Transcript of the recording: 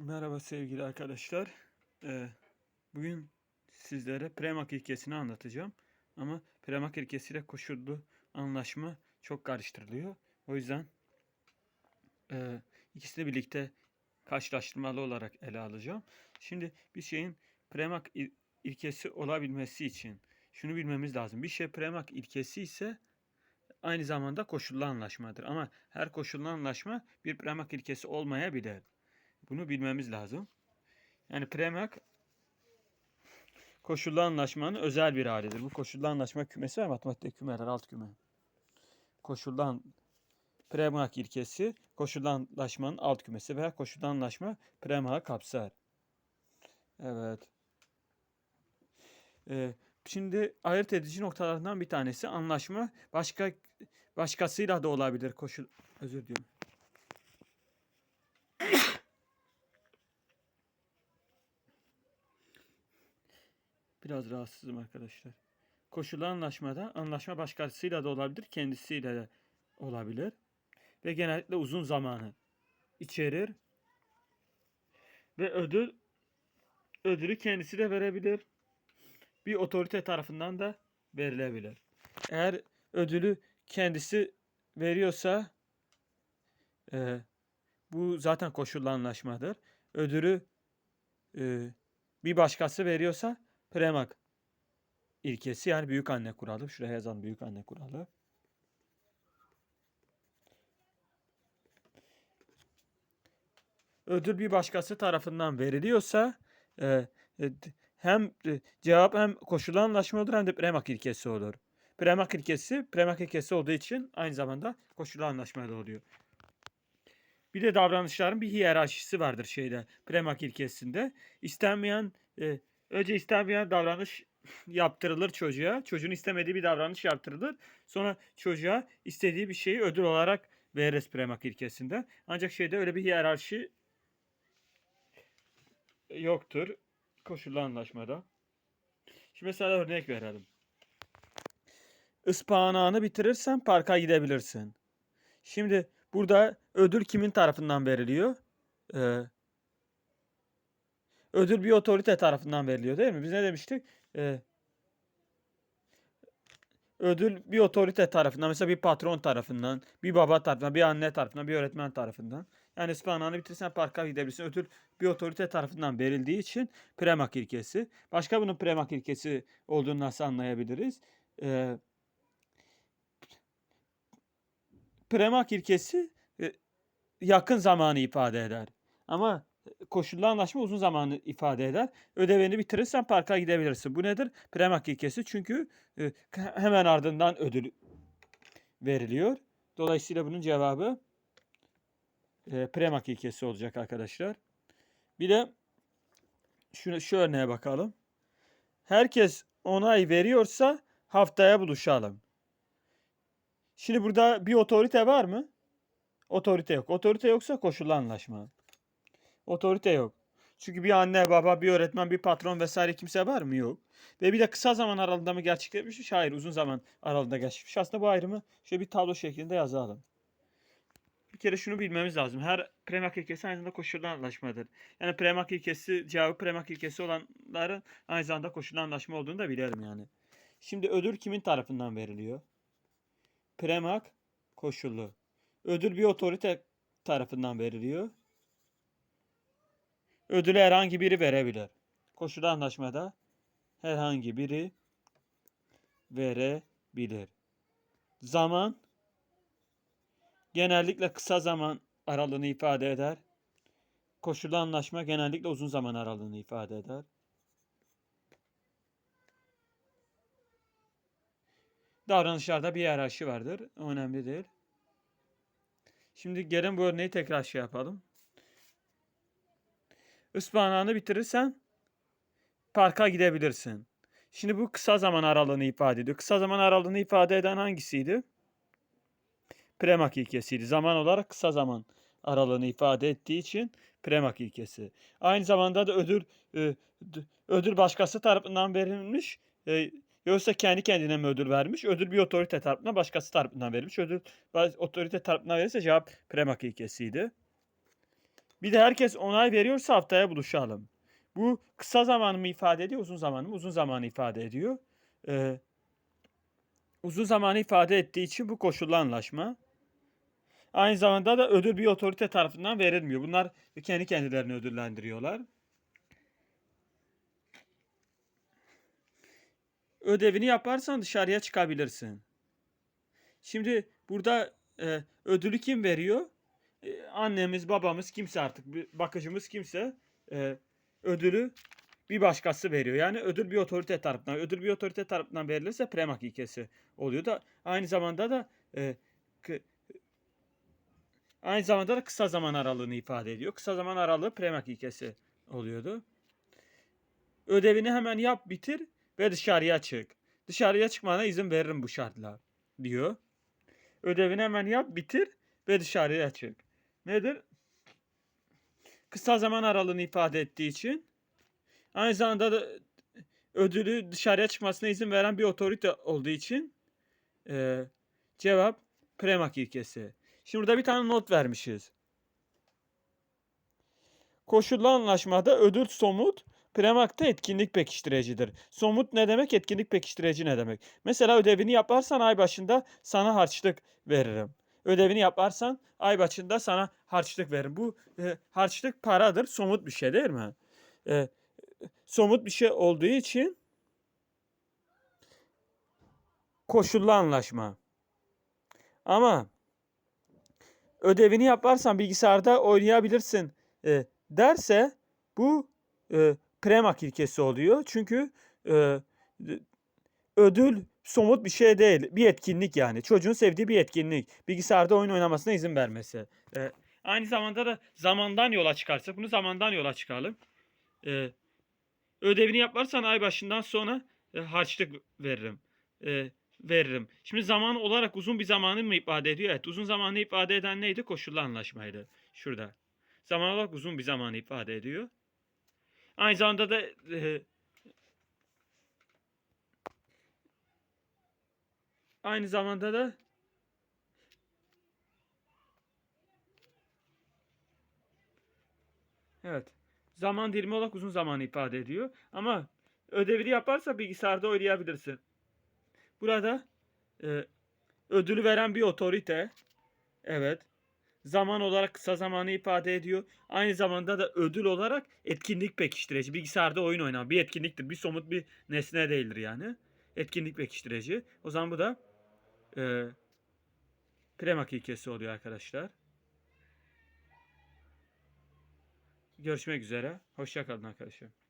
Merhaba sevgili arkadaşlar. Ee, bugün sizlere premak ilkesini anlatacağım. Ama premak ilkesiyle koşullu anlaşma çok karıştırılıyor. O yüzden e, ikisini birlikte karşılaştırmalı olarak ele alacağım. Şimdi bir şeyin premak il- ilkesi olabilmesi için şunu bilmemiz lazım. Bir şey premak ilkesi ise aynı zamanda koşullu anlaşmadır. Ama her koşullu anlaşma bir premak ilkesi olmayabilir. Bunu bilmemiz lazım. Yani premak koşullu anlaşmanın özel bir halidir. Bu koşullu anlaşma kümesi var. Matematikte kümeler, alt küme. Koşullu an, premak ilkesi koşullu anlaşmanın alt kümesi veya koşullu anlaşma premağı kapsar. Evet. Ee, şimdi ayırt edici noktalarından bir tanesi anlaşma başka başkasıyla da olabilir koşul özür diliyorum. Biraz rahatsızım arkadaşlar. Koşullu anlaşmada anlaşma başkasıyla da olabilir, kendisiyle de olabilir. Ve genellikle uzun zamanı içerir. Ve ödül ödülü kendisi de verebilir. Bir otorite tarafından da verilebilir. Eğer ödülü kendisi veriyorsa e, bu zaten koşullu anlaşmadır. Ödülü e, bir başkası veriyorsa premak ilkesi yani büyük anne kuralı. Şuraya yazan büyük anne kuralı. Ödül bir başkası tarafından veriliyorsa e, e, hem e, cevap hem koşullu anlaşma olur hem de premak ilkesi olur. Premak ilkesi premak ilkesi olduğu için aynı zamanda koşullu anlaşma da oluyor. Bir de davranışların bir hiyerarşisi vardır şeyde premak ilkesinde. İstenmeyen e, önce istenmeyen davranış yaptırılır çocuğa. Çocuğun istemediği bir davranış yaptırılır. Sonra çocuğa istediği bir şeyi ödül olarak veririz premak ilkesinde. Ancak şeyde öyle bir hiyerarşi yoktur. Koşullu anlaşmada. Şimdi mesela örnek verelim. Ispanağını bitirirsen parka gidebilirsin. Şimdi burada ödül kimin tarafından veriliyor? Ee, ödül bir otorite tarafından veriliyor değil mi? Biz ne demiştik? Ee, ödül bir otorite tarafından, mesela bir patron tarafından, bir baba tarafından, bir anne tarafından, bir öğretmen tarafından. Yani ıspanağını bitirirsen parka gidebilirsin. Ödül bir otorite tarafından verildiği için premak ilkesi. Başka bunun premak ilkesi olduğunu nasıl anlayabiliriz? Ee, premak ilkesi e, yakın zamanı ifade eder. Ama koşullu anlaşma uzun zamanı ifade eder. Ödevini bitirirsen parka gidebilirsin. Bu nedir? Premak ilkesi çünkü e, hemen ardından ödül veriliyor. Dolayısıyla bunun cevabı e, premak ilkesi olacak arkadaşlar. Bir de şu, şu örneğe bakalım. Herkes onay veriyorsa haftaya buluşalım. Şimdi burada bir otorite var mı? Otorite yok. Otorite yoksa koşullu anlaşma. Otorite yok. Çünkü bir anne, baba, bir öğretmen, bir patron vesaire kimse var mı? Yok. Ve bir de kısa zaman aralığında mı gerçekleşmiş? Hayır, uzun zaman aralığında gerçekleşmiş. Aslında bu ayrımı şöyle bir tablo şeklinde yazalım. Bir kere şunu bilmemiz lazım. Her premak ilkesi aynı zamanda koşullu anlaşmadır. Yani premak ilkesi, cevabı premak ilkesi olanların aynı zamanda koşullu anlaşma olduğunu da bilirim yani. Şimdi ödül kimin tarafından veriliyor? Premak koşullu. Ödül bir otorite tarafından veriliyor. Ödülü herhangi biri verebilir. Koşullu anlaşmada herhangi biri verebilir. Zaman genellikle kısa zaman aralığını ifade eder. Koşullu anlaşma genellikle uzun zaman aralığını ifade eder. Davranışlarda bir hiyerarşi vardır. Önemlidir. Şimdi gelin bu örneği tekrar şey yapalım. Ispanağını bitirirsen parka gidebilirsin. Şimdi bu kısa zaman aralığını ifade ediyor. Kısa zaman aralığını ifade eden hangisiydi? Premak ilkesiydi. Zaman olarak kısa zaman aralığını ifade ettiği için premak ilkesi. Aynı zamanda da ödül e, ödül başkası tarafından verilmiş. E, yoksa kendi kendine mi ödül vermiş? Ödül bir otorite tarafından başkası tarafından verilmiş. Ödül otorite tarafından verirse cevap premak ilkesiydi. Bir de herkes onay veriyorsa haftaya buluşalım. Bu kısa zamanı mı ifade ediyor, uzun zamanı mı? Uzun zamanı ifade ediyor. Ee, uzun zamanı ifade ettiği için bu koşullu anlaşma. Aynı zamanda da ödül bir otorite tarafından verilmiyor. Bunlar kendi kendilerini ödüllendiriyorlar. Ödevini yaparsan dışarıya çıkabilirsin. Şimdi burada e, ödülü kim veriyor? Annemiz, babamız kimse artık bakıcımız kimse e, ödülü bir başkası veriyor. Yani ödül bir otorite tarafından. Ödül bir otorite tarafından verilirse prem hakikesi oluyor da aynı zamanda da e, kı- aynı zamanda da kısa zaman aralığını ifade ediyor. Kısa zaman aralığı prem hakikesi oluyordu. Ödevini hemen yap, bitir ve dışarıya çık. Dışarıya çıkmana izin veririm bu şartla diyor. Ödevini hemen yap, bitir ve dışarıya çık. Nedir? Kısa zaman aralığını ifade ettiği için aynı zamanda da ödülü dışarıya çıkmasına izin veren bir otorite olduğu için e, cevap premak ilkesi. Şimdi burada bir tane not vermişiz. Koşullu anlaşmada ödül somut, premakta etkinlik pekiştiricidir. Somut ne demek? Etkinlik pekiştirici ne demek? Mesela ödevini yaparsan ay başında sana harçlık veririm. Ödevini yaparsan ay başında sana harçlık veririm. Bu e, harçlık paradır, somut bir şey değil mi? E, somut bir şey olduğu için koşullu anlaşma. Ama ödevini yaparsan bilgisayarda oynayabilirsin e, derse bu e, premak ilkesi oluyor. Çünkü e, ödül somut bir şey değil. Bir etkinlik yani. Çocuğun sevdiği bir etkinlik. Bilgisayarda oyun oynamasına izin vermesi. E, aynı zamanda da zamandan yola çıkarsak bunu zamandan yola çıkalım. E, ödevini yaparsan ay başından sonra e, harçlık veririm. E, veririm. Şimdi zaman olarak uzun bir zamanı mı ifade ediyor? Evet. Uzun zamanı ifade eden neydi? Koşullu anlaşmaydı. Şurada. Zaman olarak uzun bir zamanı ifade ediyor. Aynı zamanda da e, aynı zamanda da Evet. Zaman dilimi olarak uzun zamanı ifade ediyor. Ama ödevini yaparsa bilgisayarda oynayabilirsin. Burada e, ödülü veren bir otorite. Evet. Zaman olarak kısa zamanı ifade ediyor. Aynı zamanda da ödül olarak etkinlik pekiştirici. Bilgisayarda oyun oynanan bir etkinliktir. Bir somut bir nesne değildir yani. Etkinlik pekiştirici. O zaman bu da e, prem hakikesi oluyor arkadaşlar. Görüşmek üzere. Hoşça kalın arkadaşlar.